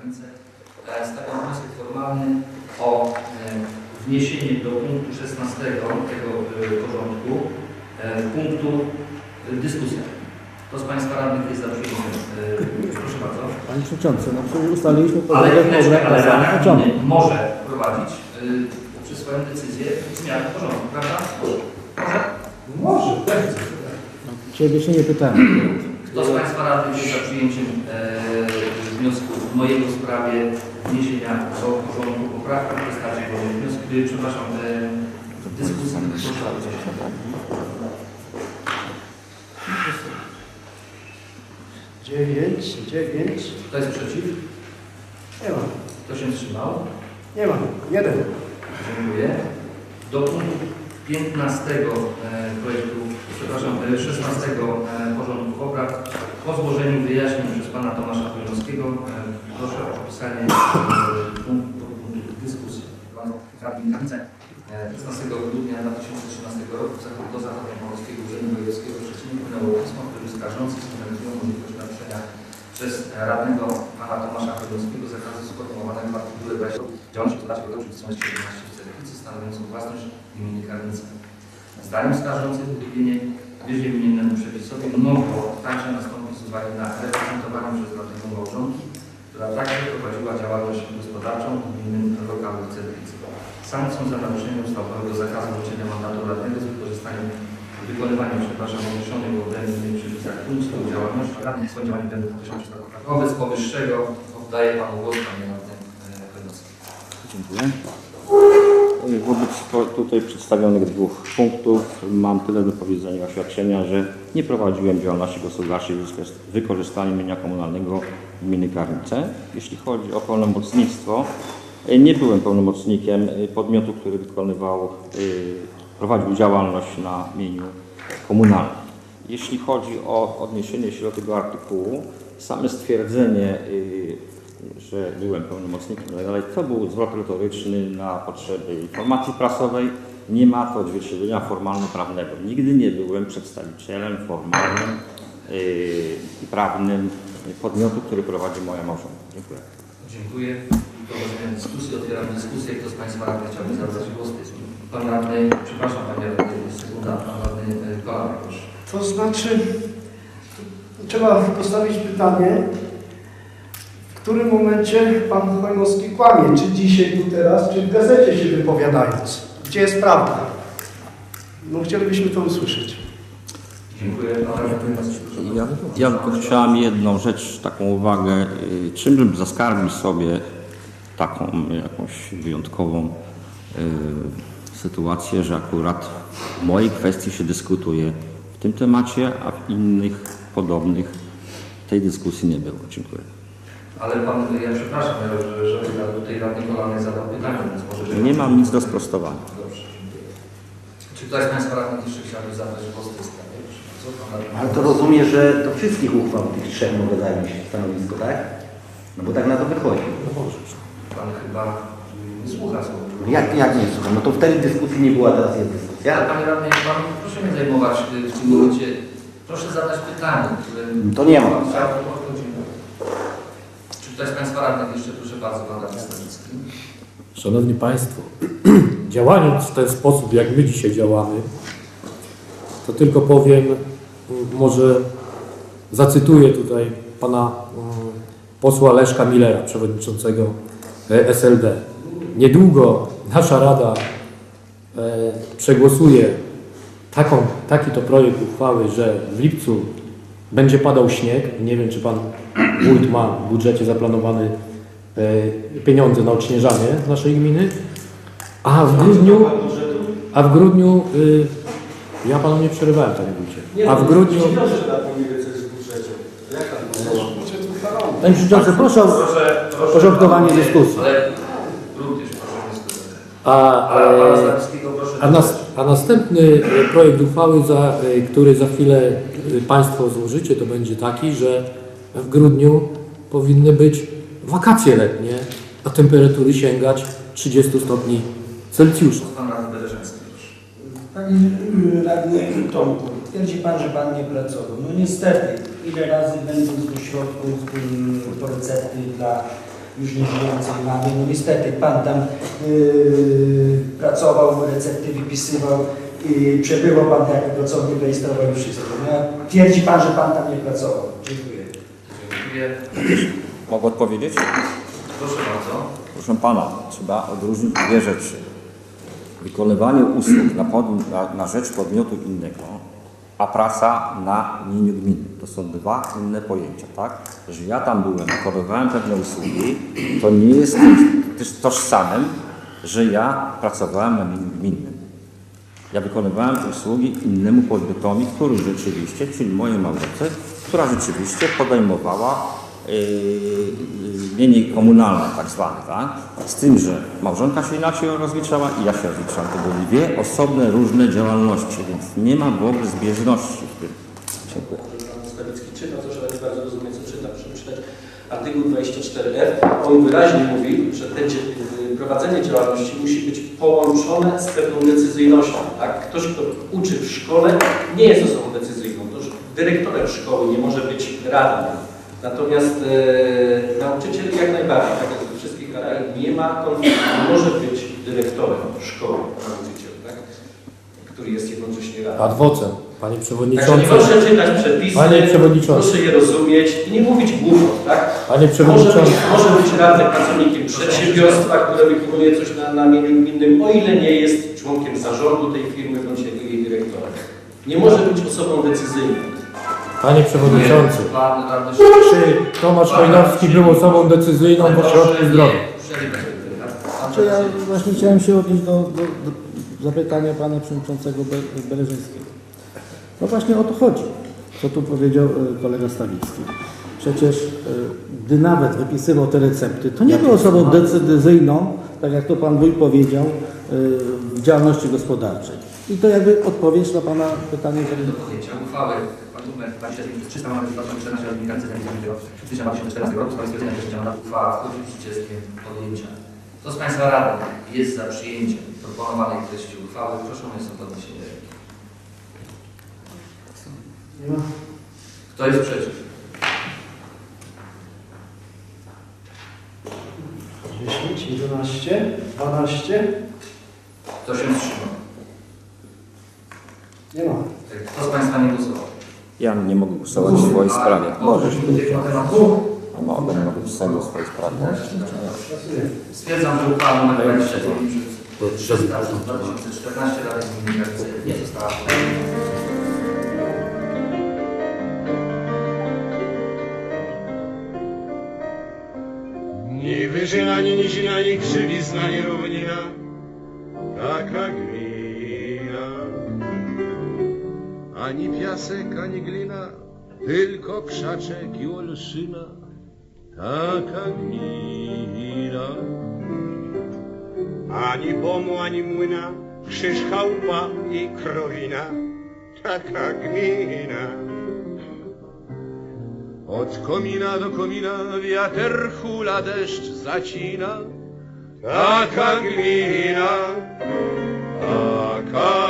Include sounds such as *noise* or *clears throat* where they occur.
granicę. Stawiam wniosek formalny o e, wniesienie do punktu 16 tego e, porządku e, punktu dyskusja. Kto z Państwa radnych jest za przyjęciem? Proszę bardzo. Panie Przewodniczący, no przecież ustaliliśmy Ale porządek chwileczkę, ale Rada. Gminy może prowadzić poprzez swoją decyzję zmianę porządku, prawda? Może. Może, tak. Ciebie się nie pytałem. Kto z Państwa radnych jest za przyjęciem e, w mojego sprawie wniesienia do porządku poprawki w postaci wniosku, y, przepraszam, e, dyskusji. Dziewięć, dziewięć. Kto jest przeciw? Nie ma, Kto się wstrzymał? nie ma. Jeden. Dziękuję. Do punktu 15 e, projektu, przepraszam, e, 16 e, porządku obrad po złożeniu wyjaśnień przez pana Tomasza Chojnowskiego e, proszę o opisanie e, dyskusji. Pan Radny Granicę e, 16 grudnia 2013 roku do Zachodnia Polskiego Urzędu Wojewódzkiego w Szczecinie wpłynęło pismo, w skarżący sygnalizują możliwość naruszenia przez radnego pana Tomasza Chojnowskiego zakazu sformułowanego w artykule 20 działalności gospodarczej w roku 17 w Cerekicy stanowiącą własność gminy Karnicy. Zdaniem skarżących uchybienie wyżej wymienionemu przepisowi mogło także nastąpić z uwagi na reprezentowanie przez radnego małżonki, która także prowadziła działalność gospodarczą w gminnym lokalu Cerekicy. Sankcją za naruszenie ustawowego zakazu wręczenia mandatu radnego z wykorzystaniem wykonywania, przepraszam, określonych w odrębnych przepisach funkcji radnych w swoim działaniu będą. Wobec powyższego oddaję panu głos, panie radny e. Dziękuję. Wobec po- tutaj przedstawionych dwóch punktów mam tyle do powiedzenia oświadczenia, że nie prowadziłem działalności gospodarczej z wykorzystaniem mienia komunalnego gminy Karnice. Jeśli chodzi o pełnomocnictwo, y, nie byłem pełnomocnikiem y, podmiotu, który wykonywał, y, prowadził działalność na mieniu komunalnym. Jeśli chodzi o odniesienie się do tego artykułu, same stwierdzenie że byłem pełnomocnikiem i tak. To był zwrot retoryczny na potrzeby informacji prasowej. Nie ma to odzwierciedlenia formalno-prawnego. Nigdy nie byłem przedstawicielem formalnym i prawnym podmiotu, który prowadzi moja małżonka. Dziękuję. Dziękuję. Prowadzimy dyskusję. Otwieram dyskusję. Kto z Państwa radnych chciałby zabrać głos? Pan radny, przepraszam Panie radny, sekunda, Pan radny e, Kolarek, proszę. To znaczy, trzeba postawić pytanie, w którym momencie pan Chojnowski kłamie, czy dzisiaj, tu teraz, czy w gazecie się wypowiadając. Gdzie jest prawda? No chcielibyśmy to usłyszeć. Dziękuję. Ja, ja tylko chciałem jedną rzecz, taką uwagę. yy, Czym bym zaskarbił sobie taką jakąś wyjątkową yy, sytuację, że akurat w mojej kwestii się dyskutuje w tym temacie, a w innych podobnych tej dyskusji nie było. Dziękuję. Ale Pan, ja przepraszam, że, że tutaj radny Kolarek zadał pytanie, więc może... że- Nie mam nic do sprostowania. Dobrze, dziękuję. Czy ktoś z Państwa radnych jeszcze chciałby zabrać głos w tej sprawie? Ale to rozumie, że do wszystkich uchwał tych trzech mogę zająć stanowisko, tak? No bo tak na to wychodzi. Pan chyba nie słucha słowa. Jak, jak nie słucham? No to wtedy dyskusji nie była, teraz jest Ja, dyskusja. Panie Radny, Pan, proszę mnie zajmować y, w tym momencie. Proszę zadać pytanie, które... To nie ma. Czy ktoś z Państwa radnych jeszcze, proszę bardzo, Pan Radny Stawicki. Szanowni Państwo, *clears throat* działając w ten sposób, jak my dzisiaj działamy, to tylko powiem, może zacytuję tutaj pana mm, posła Leszka Millera, przewodniczącego e, SLD. Niedługo nasza Rada e, przegłosuje taką, taki to projekt uchwały, że w lipcu będzie padał śnieg. Nie wiem, czy pan wójt ma w budżecie zaplanowany e, pieniądze na odśnieżanie naszej gminy, a w grudniu, a w grudniu, y, ja panu nie przerywałem, panie wójcie, a w grudniu, panie przewodniczący, proszę o porządkowanie dyskusji. Ale również proszę nie skończyć. A, A e. A, nas, a następny e, projekt uchwały, za, e, który za chwilę Państwo złożycie, to będzie taki, że w grudniu powinny być wakacje letnie, a temperatury sięgać 30 stopni Celsjusza. Pan Radny Bereżeński, proszę. Panie y, radny Tomku, twierdzi Pan, że Pan nie pracował. No niestety, ile razy będąc do środków y, po recepty dla już nie żyjącej mamy. No niestety pan tam yy, pracował, recepty wypisywał i przebywał pan jako pracownik rejestrował i wszystko. No, twierdzi pan, że pan tam nie pracował. Dziękuję. Dziękuję. Mogę odpowiedzieć? Proszę bardzo. Proszę Pana, trzeba odróżnić dwie rzeczy. Wykonywanie usług na, pod, na, na rzecz podmiotu innego, a praca na imieniu gminy. To są dwa inne pojęcia, tak? Że ja tam byłem, wykonywałem pewne usługi, to nie jest też tożsamym, że ja pracowałem na imieniu gminnym. Ja wykonywałem usługi innemu podmiotowi, który rzeczywiście, czyli mojej małżonce, która rzeczywiście podejmowała mienie komunalne tak zwane, tak? Z tym, że małżonka się inaczej rozliczała i ja się rozliczałem. To były dwie osobne, różne działalności, więc nie ma w ogóle zbieżności w tym. Dziękuję. Stawicki czyta, to że nie bardzo rozumie, co czyta. Proszę artykuł 24f. On wyraźnie mówi, że te, dzie- prowadzenie działalności musi być połączone z pewną decyzyjnością. Tak? Ktoś, kto uczy w szkole, nie jest osobą decyzyjną. To, dyrektorem szkoły nie może być radnym. Natomiast e, nauczyciel jak najbardziej, tak jak we wszystkich krajach, nie ma konfliktu, nie może być dyrektorem szkoły nauczyciel, tak? który jest jednocześnie radnym. Adwocem, panie Także przewodniczący. nie proszę czytać przepisy, Panie przewodniczący. proszę je rozumieć i nie mówić głupot, tak? Panie Może być, przewodniczący. może być radny pracownikiem przedsiębiorstwa, które wykonuje coś na, na mieniu gminnym, o ile nie jest członkiem zarządu tej firmy bądź jej dyrektorem. Nie może być osobą decyzyjną. Panie przewodniczący. Pan radny Czy Tomasz Hojnowski był osobą decyzyjną w ośrodku zdrowia? Pan Czy ja właśnie chciałem się odnieść do, do, do zapytania pana przewodniczącego Be- Bereżyńskiego. No właśnie o to chodzi, co tu powiedział e, kolega Stawicki. Przecież e, gdy nawet wypisywał te recepty, to nie był osobą decyzyjną, tak jak to pan wójt powiedział, e, w działalności gospodarczej. I to jakby odpowiedź na pana pytanie. do podjęcia uchwały pan numer 23 mamy 2014 Administracji Sanitaryjnego stycznia 2014 roku w sprawie stwierdzenia mandatu uchwała z dniem podjęcia. Kto z Państwa radnych jest za przyjęciem proponowanej treści uchwały? Proszę o jest o podniesienie ręki. Kto jest przeciw? 10, 11, 12. Kto się wstrzymał? Nie ma. Kto z Państwa nie głosował? Ja nie mogę głosować w swojej sprawie. Możesz. Tematu? Nie mogę, nie mogę pisać w swojej sprawie. Stwierdzam, że uchwała nr 29 przez 2014 Rady Gminy nie została podjęta. Ni wyżyna, ni nizina, ni krzywizna, ni równina, Ani piasek, ani glina, tylko krzaczek i olszyna, taka gmina. Ani pomu, ani młyna, krzyż chałupa i krowina, taka gmina. Od komina do komina wiater hula, deszcz zacina. Taka gmina, taka gmina.